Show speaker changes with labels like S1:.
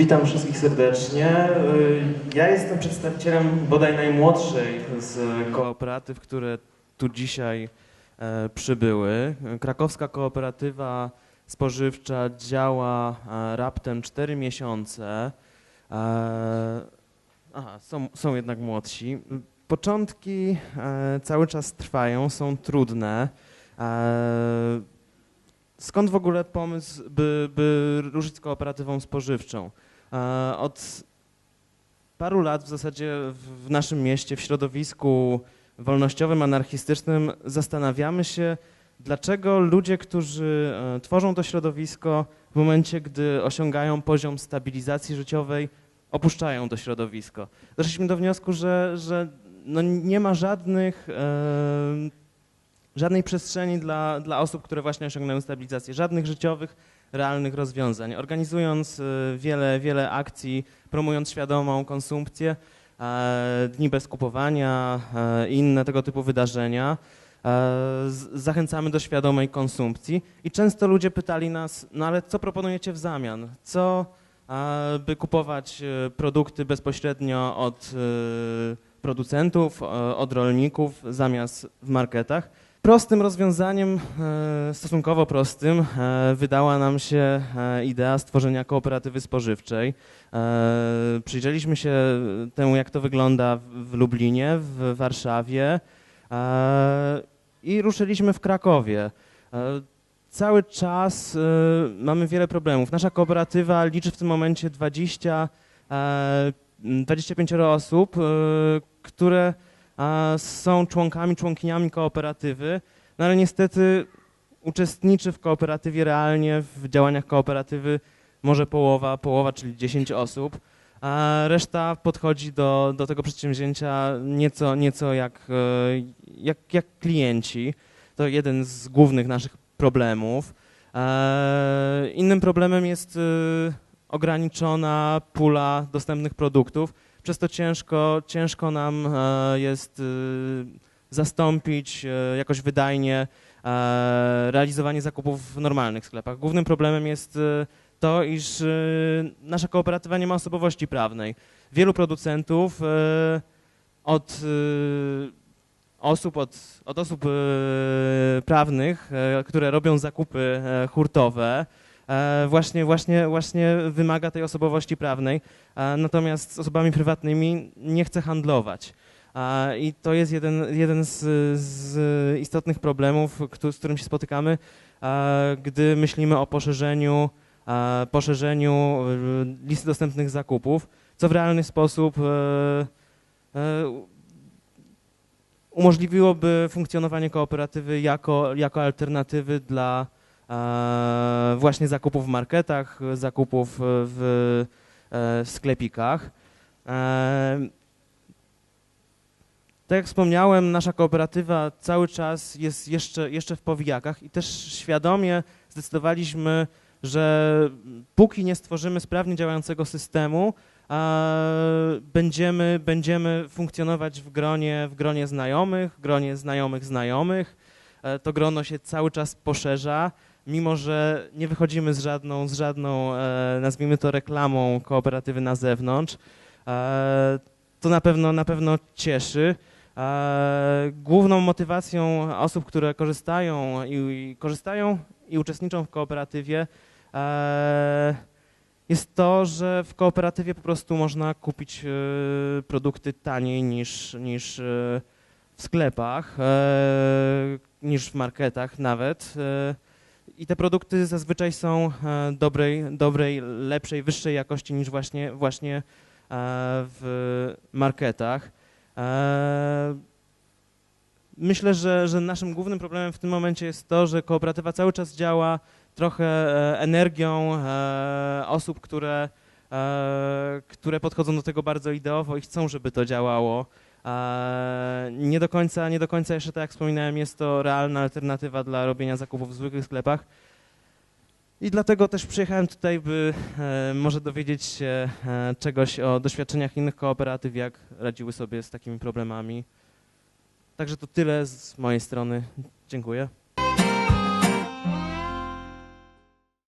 S1: Witam wszystkich serdecznie. Y, Ja jestem przedstawicielem bodaj najmłodszej z kooperatyw, które tu dzisiaj e, przybyły. Krakowska kooperatywa spożywcza działa e, raptem 4 miesiące. E, Aha, są, są jednak młodsi. Początki cały czas trwają, są trudne. Skąd w ogóle pomysł, by, by ruszyć z kooperatywą spożywczą? E, Od paru lat w zasadzie w naszym mieście, w środowisku wolnościowym, anarchistycznym zastanawiamy się, dlaczego ludzie, którzy e, tworzą to środowisko, w momencie, gdy osiągają poziom stabilizacji życiowej, opuszczają to środowisko. Doszliśmy do wniosku, że, że no nie ma żadnych, e, żadnej przestrzeni dla, dla osób, które właśnie osiągnęły stabilizację, żadnych życiowych, realnych rozwiązań. Organizując e, wiele, wiele akcji, promując świadomą konsumpcję, e, dni bez kupowania e, i inne tego typu wydarzenia, e, zachęcamy do świadomej konsumpcji i często ludzie pytali nas, no ale co proponujecie w zamian? Co, e, by kupować e, produkty bezpośrednio od e, producentów, e, od rolników zamiast w marketach? Prostym rozwiązaniem, e, stosunkowo prostym, e, wydała nam się e, idea stworzenia kooperatywy spożywczej. Przyjrzeliśmy się temu, jak to wygląda w- Lublinie, w Warszawie i ruszyliśmy w Krakowie. Cały czas mamy wiele problemów. Nasza kooperatywa liczy w tym momencie 20, e, 25 osób, które są członkami, członkiniami kooperatywy, no ale niestety uczestniczy w kooperatywie realnie, w działaniach kooperatywy może połowa, połowa, czyli 10 osób, a reszta podchodzi do, do tego przedsięwzięcia nieco, nieco jak, e, jak, jak klienci. To jeden z głównych naszych problemów. E, Innym problemem jest e, ograniczona pula dostępnych produktów, przez to ciężko, ciężko nam e, jest e, zastąpić e, jakoś wydajnie realizowanie zakupów w normalnych sklepach. Głównym problemem jest to, iż nasza kooperatywa nie ma osobowości prawnej. Wielu producentów od osób, od, od osób prawnych, które robią zakupy hurtowe, właśnie, właśnie, właśnie wymaga tej osobowości prawnej a natomiast z osobami prywatnymi nie chce handlować. A, I to jest jeden, jeden z, z istotnych problemów, z którym się spotykamy, gdy myślimy o poszerzeniu, poszerzeniu e, listy dostępnych zakupów, co w realny sposób e, e, umożliwiłoby funkcjonowanie kooperatywy jako, jako alternatywy dla e, właśnie zakupów w marketach, zakupów w e, w sklepikach. E, Tak jak wspomniałem, nasza kooperatywa cały czas jest jeszcze, jeszcze w powijakach i też świadomie zdecydowaliśmy, że póki nie stworzymy sprawnie działającego systemu, będziemy, będziemy funkcjonować w gronie, w gronie znajomych, gronie znajomych znajomych. E, To grono się cały czas poszerza mimo że nie wychodzimy z żadną, z żadną e, nazwijmy to reklamą kooperatywy na zewnątrz, e, to na pewno, na pewno cieszy. E, główną motywacją osób, które korzystają i, i korzystają i uczestniczą w kooperatywie e, jest to, że w kooperatywie po prostu można kupić e, produkty taniej niż, niż e, w sklepach, niż w marketach nawet. I te produkty zazwyczaj są e, dobrej, dobrej, lepszej, wyższej jakości niż właśnie, właśnie e, w marketach. E, Myślę, że, że naszym głównym problemem w tym momencie jest to, że kooperatywa cały czas działa trochę energią osób, które, które podchodzą do tego bardzo ideowo i chcą, żeby to działało. Nie do końca, nie do końca jeszcze, tak jak wspominałem, jest to realna alternatywa dla robienia zakupów w zwykłych sklepach. I dlatego też przyjechałem tutaj, by e, może dowiedzieć się e, czegoś o doświadczeniach innych kooperatyw, jak radziły sobie z takimi problemami. Także to tyle z mojej strony. Dziękuję.